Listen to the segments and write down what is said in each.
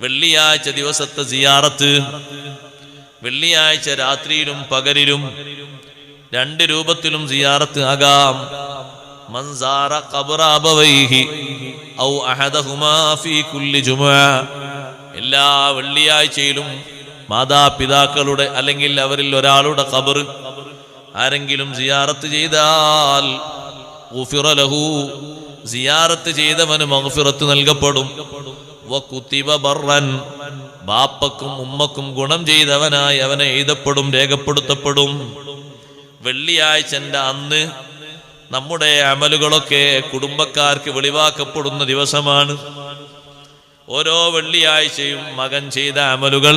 വെള്ളിയാഴ്ച ദിവസത്തെ സിയാറത്ത് വെള്ളിയാഴ്ച രാത്രിയിലും പകലിലും രണ്ട് രൂപത്തിലും സിയാറത്ത് ആകാം. ഔ ഫീ കുല്ലി എല്ലാ വെള്ളിയാഴ്ചയിലും മാതാപിതാക്കളുടെ അല്ലെങ്കിൽ അവരിൽ ഒരാളുടെ കബർ ആരെങ്കിലും സിയാറത്ത് ചെയ്താൽ ലഹു സിയാറത്ത് ചെയ്തവന് മഹഫിറത്ത് നൽകപ്പെടും. ബാപ്പക്കും ഉമ്മക്കും ഗുണം ചെയ്തവനായി അവനെ എഴുതപ്പെടും രേഖപ്പെടുത്തപ്പെടും. വെള്ളിയാഴ്ചന്റെ അന്ന് നമ്മുടെ അമലുകളൊക്കെ കുടുംബക്കാർക്ക് വെളിവാക്കപ്പെടുന്ന ദിവസമാണ്. ഓരോ വെള്ളിയാഴ്ചയും മകൻ ചെയ്ത അമലുകൾ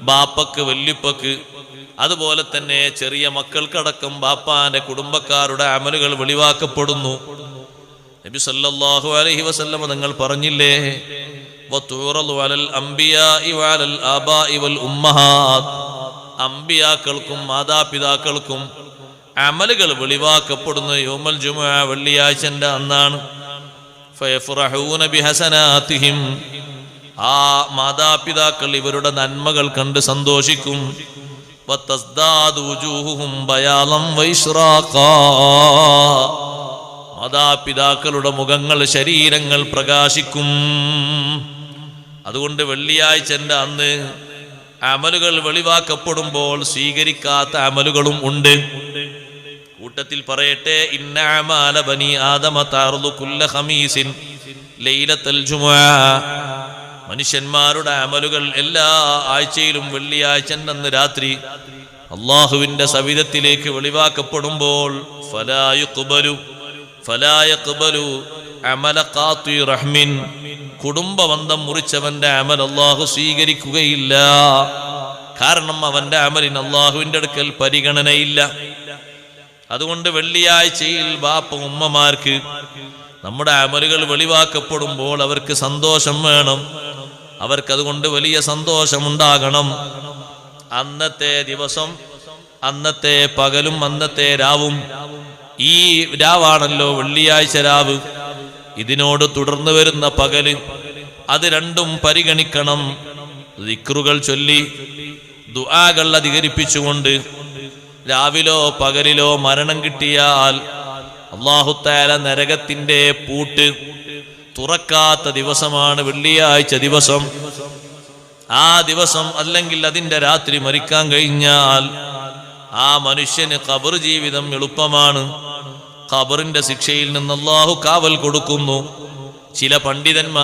ബാപ്പക്ക് വല്യപ്പക്ക് അതുപോലെ തന്നെ ചെറിയ മക്കൾക്കടക്കം ബാപ്പാന്റെ കുടുംബക്കാരുടെ അമലുകൾ വെളിവാക്കപ്പെടുന്നു. നബി സല്ലല്ലാഹു അലൈഹി വസല്ലമ നിങ്ങൾ പറഞ്ഞില്ലേ അംബിയാക്കൾക്കും മാതാപിതാക്കൾക്കും അമലുകൾ വെളിവാക്കപ്പെടുന്ന യോമൽ ജുമുഅ വെള്ളിയാഴ്ചന്റെ അന്നാണ്. ബിഹസനാതിഹിം ആ മാതാപിതാക്കൾ ഇവരുടെ നന്മകൾ കണ്ട് സന്തോഷിക്കും. വതസ്ദാദു വുജൂഹുഹും ബയാലം വൈശ്റാഖാ മാതാപിതാക്കളുടെ മുഖങ്ങൾ ശരീരങ്ങൾ പ്രകാശിക്കും. അതുകൊണ്ട് വെള്ളിയാഴ്ചന്റെ അന്ന് അമലുകൾ വെളിവാക്കപ്പെടുമ്പോൾ സ്വീകരിക്കാത്ത അമലുകളും ഉണ്ട്. കൂട്ടത്തിൽ പറയട്ടെ ഇന്ന അമാല ബനി ആദമ ലൈലത്തൽ ജുമുഅ. മനുഷ്യന്മാരുടെ അമലുകൾ എല്ലാ ആഴ്ചയിലും വെള്ളിയാഴ്ച അന്ന് രാത്രി അള്ളാഹുവിന്റെ സവിധത്തിലേക്ക് വെളിവാക്കപ്പെടുമ്പോൾ ഫലായുഖ്ബലു ഫലായഖ്ബലു അമല കുടുംബബന്ധം മുറിച്ചവന്റെ അമൽ അള്ളാഹു സ്വീകരിക്കുകയില്ല. കാരണം അവന്റെ അമലിന് അള്ളാഹുവിന്റെ അടുക്കൽ പരിഗണനയില്ല. അതുകൊണ്ട് വെള്ളിയാഴ്ചയിൽ ബാപ്പ ഉമ്മമാർക്ക് നമ്മുടെ അമലുകൾ വെളിവാക്കപ്പെടുമ്പോൾ അവർക്ക് സന്തോഷം വേണം. അവർക്ക് അതുകൊണ്ട് വലിയ സന്തോഷമുണ്ടാകണം. അന്നത്തെ ദിവസം അന്നത്തെ പകലും അന്നത്തെ രാവും ഈ രാവാണല്ലോ വെള്ളിയാഴ്ച രാവ്. ഇതിനോട് തുടർന്ന് വരുന്ന പകൽ അത് രണ്ടും പരിഗണിക്കണം. ദിക്റുകൾ ചൊല്ലി ദുആകൾ അധികരിപ്പിച്ചുകൊണ്ട് രാവിലോ പകലിലോ മരണം കിട്ടിയാൽ അള്ളാഹുത്താല നരകത്തിന്റെ പൂട്ട് തുറക്കാത്ത ദിവസമാണ് വെള്ളിയാഴ്ച ദിവസം. ആ ദിവസം അല്ലെങ്കിൽ അതിന്റെ രാത്രി മരിക്കാൻ കഴിഞ്ഞാൽ ആ മനുഷ്യന് കബർ ജീവിതം എളുപ്പമാണ്. ഖബറിന്റെ ശിക്ഷയിൽ നിന്ന് അള്ളാഹു കാവൽ കൊടുക്കുന്നു. ചില പണ്ഡിതന്മാർ